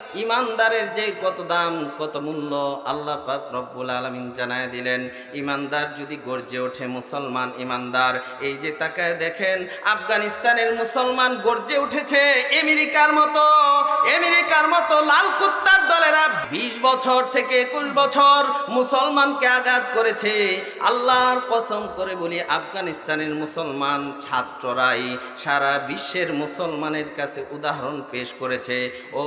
ইমানদারের যে কত দাম, কত মূল্য, আল্লাহ পাক রব্বুল আলমিন জানায় দিলেন, ইমানদার যদি গর্জে ওঠে মুসলমান ইমানদার, এই যে তাকায় দেখেন, আফগানিস্তানের মুসলমান গর্জে উঠেছে আমেরিকার মতো আমেরিকার মতো লাল কুত্তার দলেরা বিশ বছর থেকে একুশ বছর মুসলমানকে আঘাত করেছে। আল্লাহর কসম করে বলি, আফগানিস্তানের মুসলমান ছাত্ররাই সারা বিশ্বের মুসলমানের কাছে উদাহরণ পেশ করেছে। ও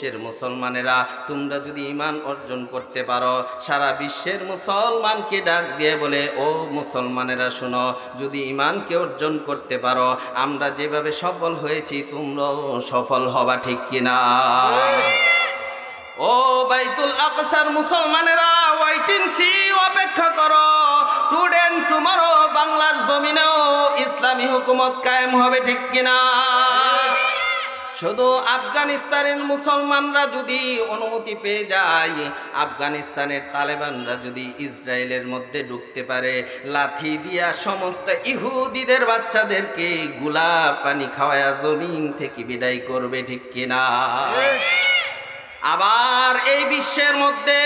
বিশ্বের মুসলমানেরা, তোমরা যদি ইমান অর্জন করতে পারো, সারা বিশ্বের মুসলমানকে ডাক দিয়ে বলে, ও মুসলমানেরা শোনো, যদি ইমানকে অর্জন করতে পারো, আমরা যেভাবে সফল হয়েছি, তোমরাও সফল হবা ঠিক কিনা? ও বাইতুল আকসার মুসলমানেরা ওয়াইটিং সি অপেক্ষা করো। টুডে টুমারো বাংলার জমিনেও ইসলামী হুকুমত কায়েম হবে ঠিক কিনা? শুধু আফগানিস্তানের মুসলমানরা যদি অনুমতি পেয়ে যায়, আফগানিস্তানের তালেবানরা যদি ইসরায়েলের মধ্যে ঢুকতে পারে, লাথি দিয়া সমস্ত ইহুদিদের বাচ্চাদেরকে গুলা পানি খাওয়ায়া জমিন থেকে বিদায় করবে, ঠিক কিনা? আবার এই বিশ্বের মধ্যে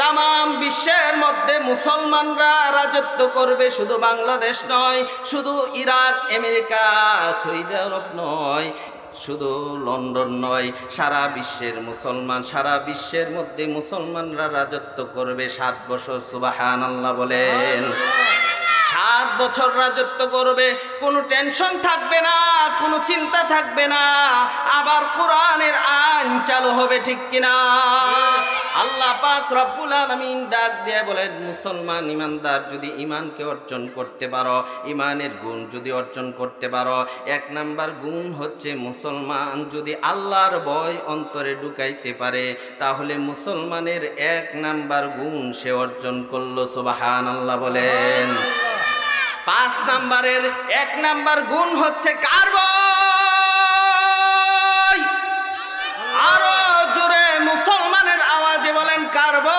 তাম বিশ্বের মধ্যে মুসলমানরা রাজত্ব করবে শুধু বাংলাদেশ নয়, শুধু ইরাক, আমেরিকা, সৌদি আরব নয় শুধু লন্ডন নয়, সারা বিশ্বের মুসলমান, সারা বিশ্বের মধ্যে মুসলমানরা রাজত্ব করবে সাত বছর সুবাহান আল্লাহ বলেন। সাত বছর রাজত্ব করবে, কোনো টেনশন থাকবে না, কোনো চিন্তা থাকবে না। আবার কোরআনের আইন চালু হবে ঠিক কিনা? আল্লাহ পাক রব্বুল আলামিন ডাক দিয়ে বলেন, মুসলমান ইমানদার যদি ইমানকে অর্জন করতে পারো ইমানের গুণ যদি অর্জন করতে পারো, এক নাম্বার গুণ হচ্ছে মুসলমান যদি আল্লাহর ভয় অন্তরে ঢুকাইতে পারে, তাহলে মুসলমানের এক নাম্বার গুণ সে অর্জন করল সুবাহান আল্লাহ বলেন। পাঁচ নাম্বারের এক নাম্বার গুণ হচ্ছে কার্বই আরও জোরে মুসলমানের আওয়াজে বলেন কার্বই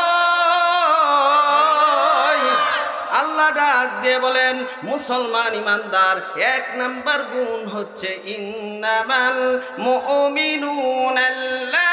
আল্লাহ ডাক দিয়ে বলেন, মুসলমান ইমানদার, এক নাম্বার গুণ হচ্ছে ইন্নামাল মুমিনুনা আল্লাযীনা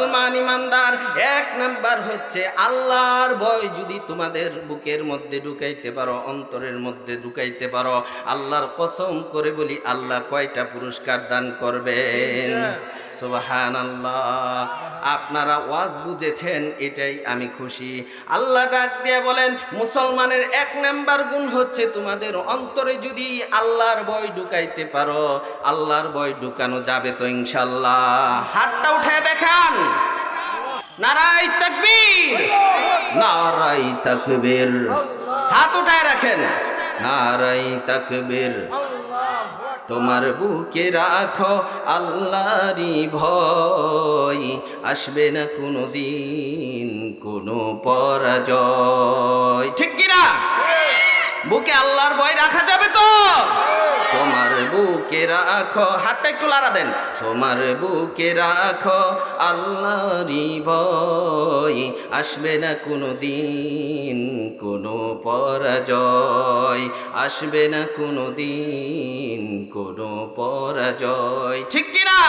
মুসলমান ইমানদার, এক নাম্বার হচ্ছে আল্লাহর ভয় যদি তোমাদের বুকের মধ্যে ঢুকাইতে পারো, অন্তরের মধ্যে ঢুকাইতে পারো, আল্লাহর কসম করে বলি, আল্লাহ কয়টা পুরস্কার দান করবেন? সুবাহান আল্লাহ আপনারা ওয়াজ বুঝেছেন, এটাই আমি খুশি। আল্লাহ ডাক দিয়ে বলেন, মুসলমানের এক নাম্বার গুণ হচ্ছে তোমাদের অন্তরে যদি আল্লাহর ভয় ঢুকাইতে পারো, আল্লাহর ভয় ঢুকানো যাবে তো ইনশাল্লাহ হাতটা উঠে দেখান। নারাই তকবীর। নারাই তকবীর। হাত উঠায় রাখেন। নারাই তকবীর। তোমার বুকে রাখো আল্লাহরই ভয়। আসবে না কোনো দিন কোনো পরাজয়। ঠিক কিনা? বুকে আল্লাহর ভয় রাখা যাবে তো? তোমার বুকে রাখো, হাতটা একটু লাড়া দেন। তোমার বুকে রাখো আল্লাহরই ভয়, আসবে না কোনো দিন কোনো পরাজয়, আসবে না কোনো দিন কোনো পরাজয়। ঠিক কিনা?